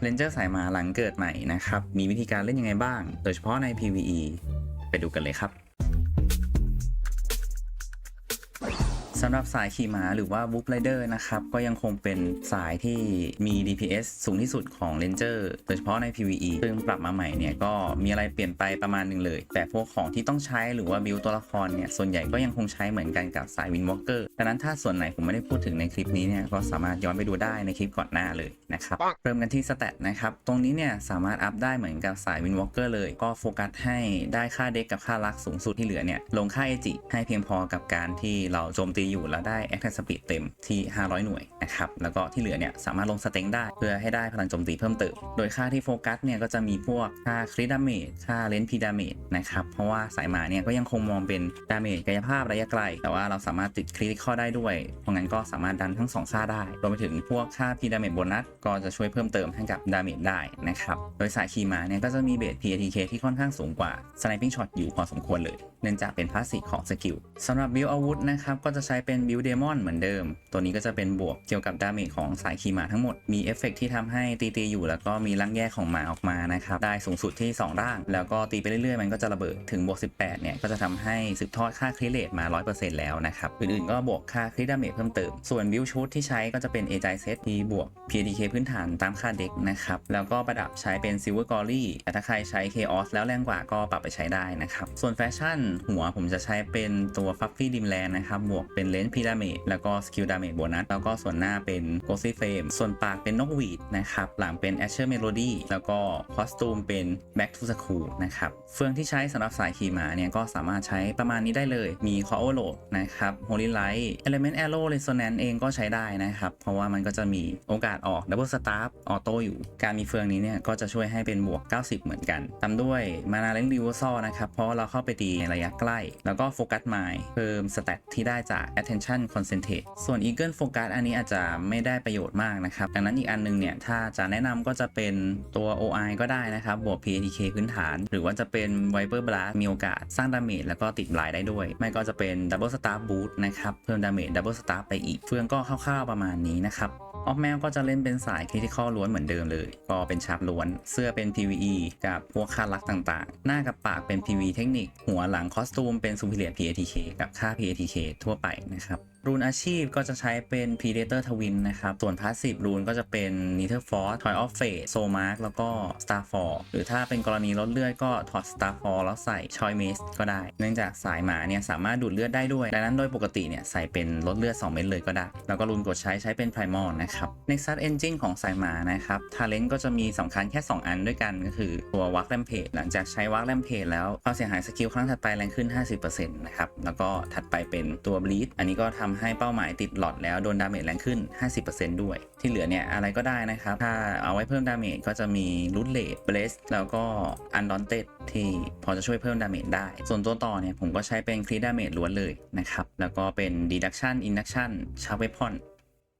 เลนเจอร์สายมาหลังเกิดใหม่นะครับ มีวิธีการเล่นยังไงบ้าง โดยเฉพาะใน PVE ไปดูกันเลยครับ สำหรับสายขี่ม้าหรือว่า w ู o ไรเดอร์นะครับ ก็ยังคงเป็นสายที่มี DPS สูงที่สุดของ Ranger โดยเฉพาะใน PVE ซึ่งปรับมาใหม่เนี่ยก็มีอะไรเปลี่ยนไปประมาณหนึ่งเลย แต่พวกของที่ต้องใช้หรือว่าบิวตัวละครเนี่ย ส่วนใหญ่ก็ยังคงใช้เหมือนกันกับสาย Windwalker ดังนั้นถ้าส่วนไหนผมไม่ได้พูดถึงในคลิปนี้เนี่ยก็สามารถย้อนไปดูได้ในคลิปก่อนหน้าเลยนะครับเริ่มกันที่สเตตนะครับตรงนี้เนี่ยสามารถอัพได้เหมือนกับสาย Windwalker เลยก็โฟกัสให้ได้ค่าเด็กกับค่าลักสูงสุดที่เหลือเนี่ยลงค่าเอจิให้เพียงพอกับการที่เราโจมตีอยู่แล้วได้ Attack Speed เต็มที่ 500 หน่วยนะครับแล้วก็ที่เหลือเนี่ยสามารถลงสเต็งได้เพื่อให้ได้พลังโจมตีเพิ่มเติม โดยค่าที่โฟกัสเนี่ยก็จะมีพวกค่าคริดาเมจค่าเลนพีดาเมจนะครับเพราะว่าสายหมาเนี่ยก็ยังคงมองเป็นดาเมจกายภาพระยะไกล แต่ว่าเราสามารถติดคริติคอได้ด้วย เพราะงั้นก็สามารถดันทั้ง 2 ค่าได้รวมไปถึงพวกค่าพีดาเมจโบนัสก็จะช่วยเพิ่มเติมให้กับดาเมจได้นะครับโดยสายขี่มาเนี่ยก็จะมีเบส PATK ที่ค่อนข้างสูงกว่า Sniping Shot อยู่พอสมควรเลย เนื่องจากเป็นพาสซีฟของสกิลสำหรับบิลอาวุธนะครับก็จะใช้เป็นบิลเดมอนเหมือนเดิม ตัวนี้ก็จะเป็นบวกเกี่ยวกับดาเมจของสายขี่ม้าทั้งหมด มีเอฟเฟกต์ที่ทำให้ตีตีๆอยู่ แล้วก็มีร่างแยกของหมาออกมานะครับ ได้สูงสุดที่ 2 ร่าง แล้วก็ตีไปเรื่อยๆ มันก็จะระเบิดถึงบวก 18 เนี่ย ก็จะทำให้สืบทอดค่าคริเลตมา 100%แล้วนะครับ อื่นๆ ก็บวกค่าคริดาเมจเพิ่มเติม ส่วนบิลชุดที่ใช้ก็จะเป็นเอจายเซตที่บวก PDK พื้นฐานตามค่าเด็กนะครับ แล้วก็ประดับใช้เป็นซิลเวอร์กอรี่แต่ถ้าใครใช้ Chaos แล้วแรงกว่าก็ปรับไปใช้ได้นะครับ ส่วนแฟชั่นหัวผมจะใช้เป็นตัวฟัฟฟี่ดิมแลนนะครับบวกเป็นเลนส์พีดาเมจแล้วก็สกิลดาเมจโบนัสแล้วก็ส่วนหน้าเป็นโกซี่เฟมส่วนปากเป็นนกหวีดนะครับหลังเป็นแอชเชอร์เมโลดี้แล้วก็คอสตูมเป็น Back to School นะครับเฟืองที่ใช้สำหรับสายขี่ม้าเนี่ยก็สามารถใช้ประมาณนี้ได้เลย มี c o o v e r l o a d นะครับ Holy Light Element Arrow Resonance เองก็ใช้ได้นะครับ เพราะว่ามันก็จะมีโอกาสออก Double Staff Auto อยู่ การมีเฟืองนี้เนี่ยก็จะช่วยให้เป็นบวก 90 เหมือนกันตามด้วย Mana Length Reversal นะครับเพราะเราเข้าไปตีในระยะใกล้ แล้วก็ Focus Mind เพิ่มสเตตที่ได้จาก Attention Concentrate ส่วน Eagle Focus อันนี้อาจจะไม่ได้ประโยชน์มากนะครับ ดังนั้นอีกอันนึงเนี่ย ถ้าจะแนะนำก็จะเป็นตัว OI ก็ได้นะครับ บวก PATK พื้นฐาน หรือว่าจะเป็น Viper Blast มีโอกาสสร้างดาเมจแล้วก็ติดลายได้ด้วย ไม่ก็จะเป็น Double Star Boost นะครับ เพิ่มดาเมจ Double Star ไปอีก เฟืองก็คร่าวๆประมาณนี้นะครับ ออกแมวก็จะเล่นเป็นสายคริติคอลล้วนเหมือนเดิมเลย ก็เป็นชาร์ปล้วน เสื้อเป็น PVE กับพวกค่าลักต่างๆ หน้ากับปากเป็น PV เทคนิค หัวหลังคอสตูมเป็น Superior PATK กับค่า PATK ทั่วไปนะครับ รูนอาชีพก็จะใช้เป็น Predator Twin นะครับ ส่วนพาสซีฟรูนก็จะเป็น Nether Force Toy of Fate Soul Mark แล้วก็ Starfall หรือถ้าเป็นกรณีลดเลือดก็ถอด Starfall แล้วใส่ Choi Mace ก็ได้ เนื่องจากสายหมาเนี่ยสามารถดูดเลือดได้ด้วย ดังนั้นโดยปกติเนี่ยใส่เป็นลดเลือด 2 เม็ดเลยก็ได้ แล้วก็รูนกดใช้ใช้เป็น Primal นะครับ Nexus Engine ของสายหมานะครับ Talent ก็จะมีสำคัญแค่ 2 อันด้วยกันก็คือตัว Walk Rampage หลังจากใช้ Walk Rampage แล้วความเสียหายสกิลครั้งถัดไปแรงขึ้น 50%นะครับแล้วก็ถัดไปเป็นตัว Bleed อันนี้ก็ทำให้เป้าหมายติดหลอดแล้วโดนดาเมจแรงขึ้น 50%ด้วย ที่เหลือเนี่ยอะไรก็ได้นะครับ ถ้าเอาไว้เพิ่มดาเมจก็จะมีรูทเลดเบสแล้วก็อันดอนเต็ดที่พอจะช่วยเพิ่มดาเมจได้ ส่วนตัวต่อเนี่ยผมก็ใช้เป็นครีดาเมจล้วนเลยนะครับ แล้วก็เป็น deduction induction ชาร์เวพอน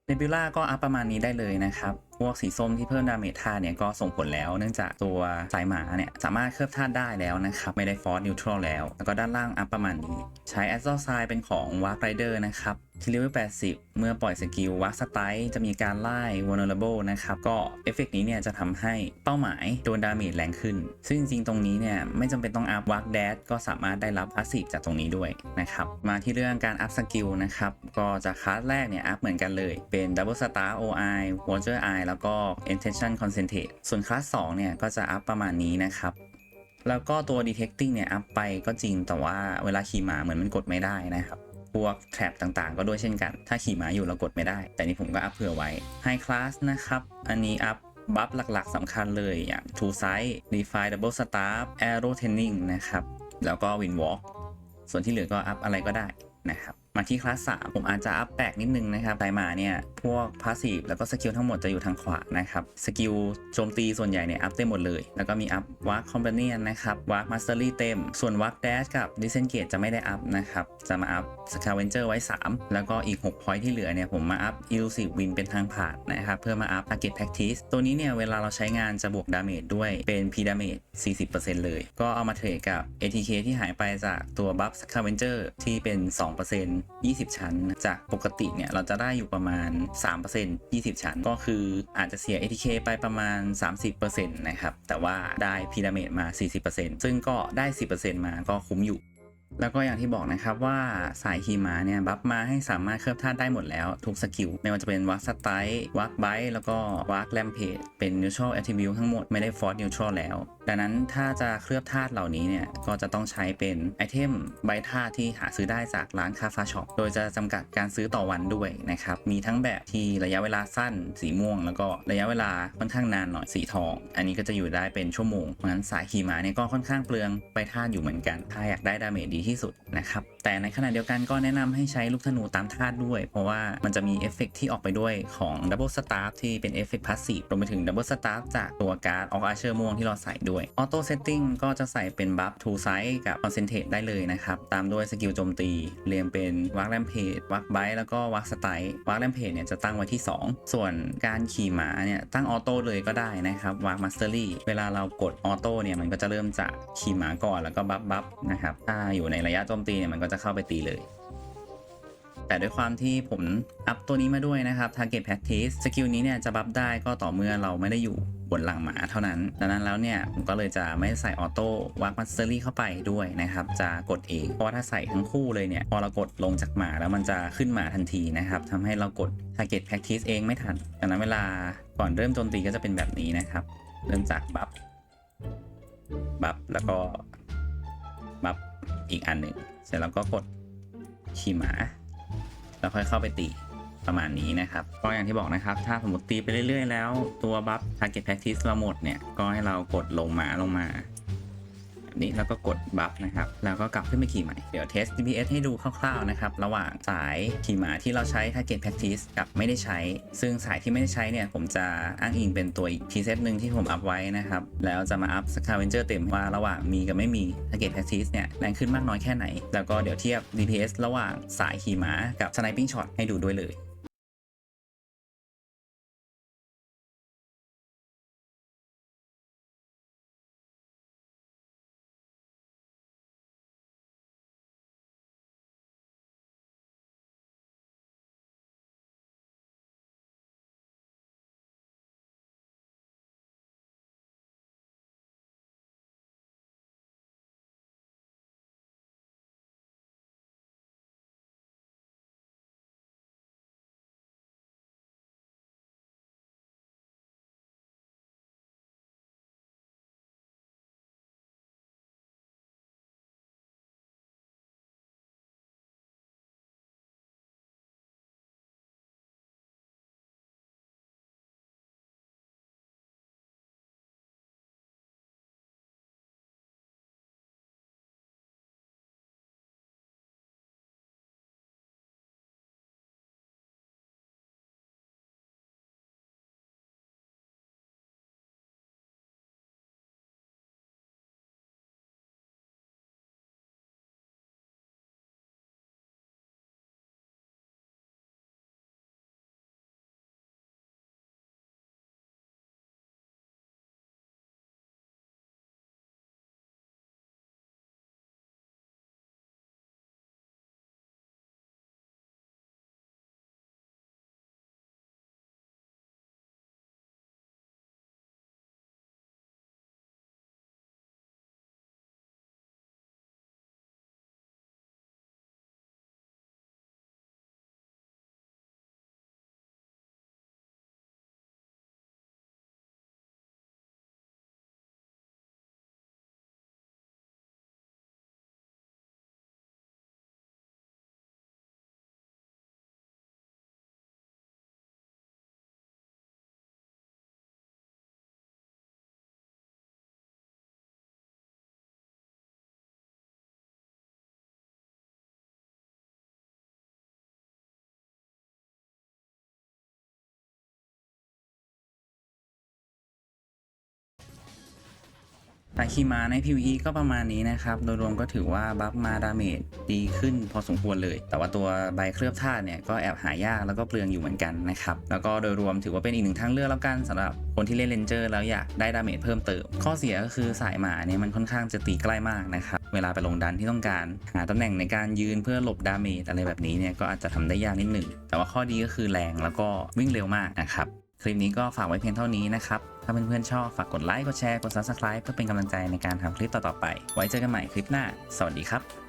เนบิล่าก็อัพประมาณนี้ได้เลยนะครับ พวกสีส้มที่เพิ่มดาเมจท่าเนี่ยก็ส่งผลแล้วเนื่องจากตัวสายหมาเนี่ยสามารถเคลือบธาตุได้แล้วนะครับ ไม่ได้ฟอร์สนิวทรัลแล้ว แล้วก็ด้านล่างอัพประมาณนี้ ใช้แอสโซไซเป็นของวาร์ไรเดอร์นะครับ ที่เลเวล80 เมื่อปล่อยสกิลวักสไตล์จะมีการไล่ vulnerable นะครับ ก็เอฟเฟกนี้เนี่ยจะทำให้เป้าหมายโดนดาเมจแรงขึ้น ซึ่งจริงๆ ตรงนี้เนี่ยไม่จำเป็นต้องอัพวักแดดก็สามารถได้รับพาสซีฟจากตรงนี้ด้วยนะครับ มาที่เรื่องการอัพสกิลนะครับ ก็จากคลาสแรกเนี่ยอัพเหมือนกันเลย เป็น Double Star OI water Eye แล้วก็ Intention Concentrate ส่วนคลาส2เนี่ยก็จะอัพประมาณนี้นะครับแล้วก็ตัว detecting เนี่ยอัพไปก็จริงแต่ว่าเวลาขี่หมาเหมือนมันกดไม่ได้นะครับ พวกแทร็บต่างๆ ก็ด้วยเช่นกัน ถ้าขี่ม้าอยู่เรากดไม่ได้ แต่นี่ผมก็อัพเผื่อไว้ High Class นะครับ อันนี้อัพบัฟหลักๆสำคัญเลยอย่าง True Sight Defy Double Staff Arrow Training นะครับ แล้วก็ win Walk ส่วนที่เหลือก็อัพอะไรก็ได้นะครับ มาที่คลาส3ผมอาจจะอัพแปลกนิดนึงนะครับไตมาเนี่ยพวกพาสซีฟแล้วก็สกิลทั้งหมดจะอยู่ทางขวานะครับสกิลโจมตีส่วนใหญ่เนี่ยอัพเต็มหมดเลย แล้วก็มีอัพว a ร์คคอม p พเนียนนะครับว a ร์คมาสเตอรี่เต็ม ส่วนว a ร์คแดชกับดิเซนเกตจะไม่ได้อัพนะครับจะมาอัพสคาเวนเจอร์ไว้ 3 แล้วก็อีก6พอยที่เหลือเนี่ยผมมาอัพอิลูซีฟวินเป็นทางผ่านนะครับเพื่อมาอัพ target practice ตัวนี้เนี่ยเวลาเราใช้งานจะบวกดาเมจด้วยเป็น P ดาเมจ40%เลย ก็เอามาเทรดกับ ATK ที่หายไปจากตัวบัฟสคาเวนเจอร์ที่เป็น 2% 20 ชั้น จากปกติเนี่ยเราจะได้อยู่ประมาณ 3% 20 ชั้น ก็คืออาจจะเสีย ATK ไปประมาณ 30%นะครับ แต่ว่าได้พีระเมดมา 40%ซึ่งก็ได้ 10%มาก็คุ้มอยู่ แล้วก็อย่างที่บอกนะครับว่าสายขี่ม้าเนี่ยบัฟมาให้สามารถเคลือบธาตุได้หมดแล้วทุกสกิล ไม่ว่าจะเป็นวักสไตล์วักไบแล้วก็วักแลมเพจเป็น neutral attribute ทั้งหมดไม่ได้ force neutral แล้ว ดังนั้นถ้าจะเคลือบธาตุเหล่านี้เนี่ย ก็จะต้องใช้เป็นไอเทมใบธาตุที่หาซื้อได้จากร้านคาฟาช็อปโดยจะจำกัดการซื้อต่อวันด้วยนะครับมีทั้งแบบที่ระยะเวลาสั้น สีม่วง แล้วก็ระยะเวลาค่อนข้างนานหน่อยสีทอง อันนี้ก็จะอยู่ได้เป็นชั่วโมงเพราะฉะนั้นสายขี่ม้าเนี่ยก็ค่อนข้างเปลืองใบธาตุอยู่เหมือนกันถ้าอยากได้ดาเมจดีที่สุดนะครับ แต่ในขณะเดียวกันก็แนะนำให้ใช้ลูกธนูตามธาตุด้วย เพราะว่ามันจะมีเอฟเฟกที่ออกไปด้วยของ Double Staff ที่เป็นเอฟเฟกต์พาสซีฟรวมไปถึง Double Staff จากตัวการ์ดออกอาเชอร์ม่วงที่เราใส่ด้วย Auto Setting ก็จะใส่เป็นบัฟ Two Size กับ Concentrate ได้เลยนะครับ ตามด้วยสกิลโจมตี เรียงเป็นวักแรมเพจวักไบแล้วก็วักสไตล์วักแรมเพจเนี่ยจะตั้งไว้ที่ 2 ส่วนการขี่ม้าเนี่ยตั้งออโต้เลยก็ได้นะครับวักมาสเตอรี่เวลาเรากดออโต้เนี่ยมันก็จะเริ่มจากขี่ม้าก่อนแล้วก็บัฟบัฟนะครับถ้าอยู่ในระยะโจมตีเนี่ยมันก็จะเข้าไปตีเลย แต่ด้วยความที่ผมอัพตัวนี้มาด้วยนะครับ Target Practice สกิลนี้เนี่ยจะบัฟได้ก็ต่อเมื่อเราไม่ได้อยู่บนหลังหมาเท่านั้น ดังนั้นแล้วเนี่ยผมก็เลยจะไม่ใส่ออโต้วักมัสเตอรี่เข้าไปด้วยนะครับ จะกดเอง เพราะว่าถ้าใส่ทั้งคู่เลยเนี่ย พอเรากดลงจากหมาแล้วมันจะขึ้นหมาทันทีนะครับทำให้เรากด Target Practice เองไม่ทัน ดังนั้นเวลาก่อนเริ่มโจมตีก็จะเป็นแบบนี้นะครับ เริ่มจากบัฟ บัฟ แล้วก็ บัฟ อีกอันหนึ่งเสร็จแล้วก็กดขี่หมา แล้วค่อยเข้าไปตีประมาณนี้นะครับ ก็อย่างที่บอกนะครับ ถ้าสมมติตีไปเรื่อยๆ แล้วตัวบัฟ target practice เราหมดเนี่ย ก็ให้เรากดลงมาลงมา นี้แล้วก็กดบัฟนะครับ แล้วก็กลับขึ้นไปขี่ใหม่ เดี๋ยวเทส DPS ให้ดูคร่าวๆนะครับ ระหว่างสายขี่หมาที่เราใช้ target practice กับไม่ได้ใช้ ซึ่งสายที่ไม่ได้ใช้เนี่ย ผมจะอ้างอิงเป็นตัวอีก preset หนึ่งที่ผมอัพไว้นะครับ แล้วจะมาอัพ scavenger เต็มว่าระหว่างมีกับไม่มี target practice เนี่ยแรงขึ้นมากน้อยแค่ไหน แล้วก็เดี๋ยวเทียบ DPS ระหว่างสายขี่หมากับ sniping shot ให้ดูด้วยเลย สายคีมาใน PVE ก็ประมาณนี้นะครับ โดยรวมก็ถือว่าบัฟมาดาเมจดีขึ้นพอสมควรเลย แต่ว่าตัวใบเคลือบธาตุเนี่ยก็แอบหายากแล้วก็เปลืองอยู่เหมือนกันนะครับ แล้วก็โดยรวมถือว่าเป็นอีกหนึ่งทางเลือกแล้วกันสำหรับคนที่เล่นเลนเจอร์แล้วอยากได้ดาเมจเพิ่มเติม ข้อเสียก็คือสายหมาเนี่ยมันค่อนข้างจะตีใกล้มากนะครับ เวลาไปลงดันที่ต้องการ หาตำแหน่งในการยืนเพื่อหลบดาเมจอะไรแบบนี้เนี่ยก็อาจจะทำได้ยากนิดหนึ่งแต่ว่าข้อดีก็คือแรงแล้วก็วิ่งเร็วมากนะครับ คลิปนี้ก็ฝากไว้เพียงเท่านี้นะครับ ถ้าเพื่อนๆชอบฝากกดไลค์ กดแชร์ กด Subscribe เพื่อเป็นกำลังใจในการทำคลิปต่อๆไป ไว้เจอกันใหม่คลิปหน้า สวัสดีครับ